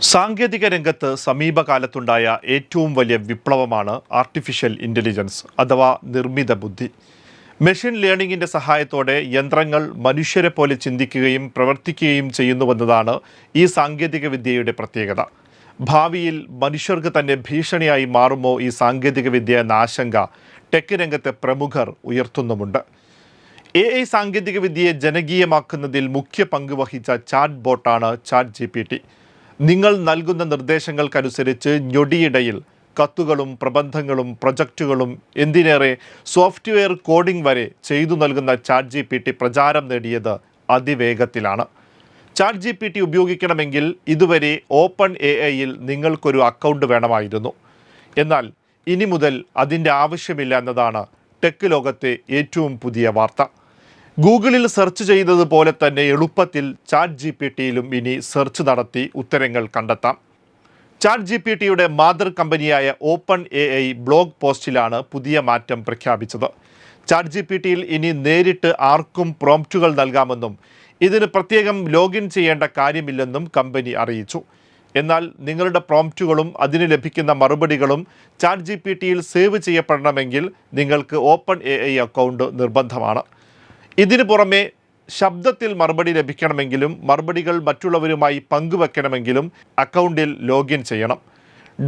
സാങ്കേതിക രംഗത്ത് സമീപകാലത്തുണ്ടായ ഏറ്റവും വലിയ വിപ്ലവമാണ് ആർട്ടിഫിഷ്യൽ ഇന്റലിജൻസ് അഥവാ നിർമ്മിത ബുദ്ധി. മെഷീൻ ലേണിംഗിന്റെ സഹായത്തോടെ യന്ത്രങ്ങൾ മനുഷ്യരെ പോലെ ചിന്തിക്കുകയും പ്രവർത്തിക്കുകയും ചെയ്യുന്നുവെന്നതാണ് ഈ സാങ്കേതിക വിദ്യയുടെ പ്രത്യേകത. ഭാവിയിൽ മനുഷ്യർക്ക് തന്നെ ഭീഷണിയായി മാറുമോ ഈ സാങ്കേതിക വിദ്യ എന്ന ആശങ്ക ടെക് രംഗത്തെ പ്രമുഖർ ഉയർത്തുന്നുമുണ്ട്. എ ഐ സാങ്കേതികവിദ്യയെ ജനകീയമാക്കുന്നതിൽ മുഖ്യ പങ്ക് വഹിച്ച ചാറ്റ് ബോട്ടാണ് ചാറ്റ് ജി നിങ്ങൾ നൽകുന്ന നിർദ്ദേശങ്ങൾക്കനുസരിച്ച് ഞൊടിയിടയിൽ കത്തുകളും പ്രബന്ധങ്ങളും പ്രൊജക്റ്റുകളും എന്തിനേറെ സോഫ്റ്റ്വെയർ കോഡിംഗ് വരെ ചെയ്തു നൽകുന്ന ചാറ്റ് ജി പി ടി പ്രചാരം നേടിയത് അതിവേഗത്തിലാണ്. ചാറ്റ് ജി പി ടി ഉപയോഗിക്കണമെങ്കിൽ ഇതുവരെ ഓപ്പൺ എ ഐയിൽ നിങ്ങൾക്കൊരു അക്കൗണ്ട് വേണമായിരുന്നു. എന്നാൽ ഇനി മുതൽ അതിന്റെ ആവശ്യമില്ല എന്നതാണ് ടെക് ലോകത്തെ ഏറ്റവും പുതിയ വാർത്ത. ഗൂഗിളിൽ സെർച്ച് ചെയ്തതുപോലെ തന്നെ എളുപ്പത്തിൽ ചാറ്റ് ജി പി ടിയിലും ഇനി സെർച്ച് നടത്തി ഉത്തരങ്ങൾ കണ്ടെത്താം. ചാറ്റ് ജി പി ടിയുടെ മാതൃ കമ്പനിയായ ഓപ്പൺ എ ഐ ബ്ലോഗ് പോസ്റ്റിലാണ് പുതിയ മാറ്റം പ്രഖ്യാപിച്ചത്. ചാറ്റ് ജി പി ടിയിൽ ഇനി നേരിട്ട് ആർക്കും പ്രോംപ്റ്റുകൾ നൽകാമെന്നും ഇതിന് പ്രത്യേകം ലോഗിൻ ചെയ്യേണ്ട കാര്യമില്ലെന്നും കമ്പനി അറിയിച്ചു. എന്നാൽ നിങ്ങളുടെ പ്രോംപ്റ്റുകളും അതിന് ലഭിക്കുന്ന മറുപടികളും ചാറ്റ് ജി പി ടിയിൽ സേവ് ചെയ്യപ്പെടണമെങ്കിൽ നിങ്ങൾക്ക് ഓപ്പൺ എ ഐ അക്കൗണ്ട് നിർബന്ധമാണ്. ഇതിനു പുറമെ ശബ്ദത്തിൽ മറുപടി ലഭിക്കണമെങ്കിലും മറുപടികൾ മറ്റുള്ളവരുമായി പങ്കുവെക്കണമെങ്കിലും അക്കൗണ്ടിൽ ലോഗിൻ ചെയ്യണം.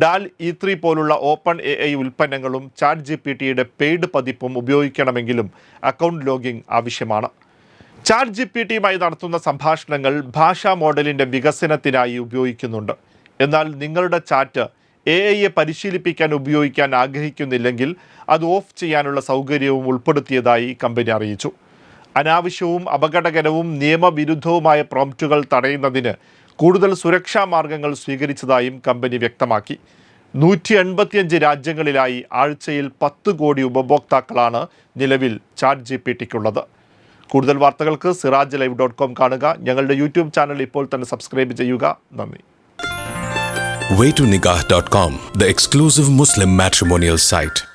ഡാൽ ഇ ത്രീ പോലുള്ള ഓപ്പൺ എ ഐ ഉൽപ്പന്നങ്ങളും ചാറ്റ് ജി പി ടിയുടെ പെയ്ഡ് പതിപ്പും ഉപയോഗിക്കണമെങ്കിലും അക്കൗണ്ട് ലോഗിംഗ് ആവശ്യമാണ്. ചാറ്റ് ജി പി ടിയുമായി നടത്തുന്ന സംഭാഷണങ്ങൾ ഭാഷാ മോഡലിന്റെ വികസനത്തിനായി ഉപയോഗിക്കുന്നുണ്ട്. എന്നാൽ നിങ്ങളുടെ ചാറ്റ് എ ഐയെ പരിശീലിപ്പിക്കാൻ ഉപയോഗിക്കാൻ ആഗ്രഹിക്കുന്നില്ലെങ്കിൽ അത് ഓഫ് ചെയ്യാനുള്ള സൗകര്യവും ഉൾപ്പെടുത്തിയതായി കമ്പനി അറിയിച്ചു. അനാവശ്യവും അപകടകരവും നിയമവിരുദ്ധവുമായ പ്രോംപ്റ്റുകൾ തടയുന്നതിന് കൂടുതൽ സുരക്ഷാ മാർഗങ്ങൾ സ്വീകരിച്ചതായും കമ്പനി വ്യക്തമാക്കി. നൂറ്റി എൺപത്തിയഞ്ച് രാജ്യങ്ങളിലായി ആഴ്ചയിൽ പത്ത് കോടി ഉപഭോക്താക്കളാണ് നിലവിൽ ചാറ്റ് ജി പി ടിക്കുള്ളത് കൂടുതൽ വാർത്തകൾക്ക് സിറാജ് ലൈവ് ഡോട്ട് കോം കാണുക. ഞങ്ങളുടെ യൂട്യൂബ് ചാനൽ ഇപ്പോൾ തന്നെ സബ്സ്ക്രൈബ് ചെയ്യുക. നന്ദി. Waytonikah.com, the exclusive Muslim matrimonial site.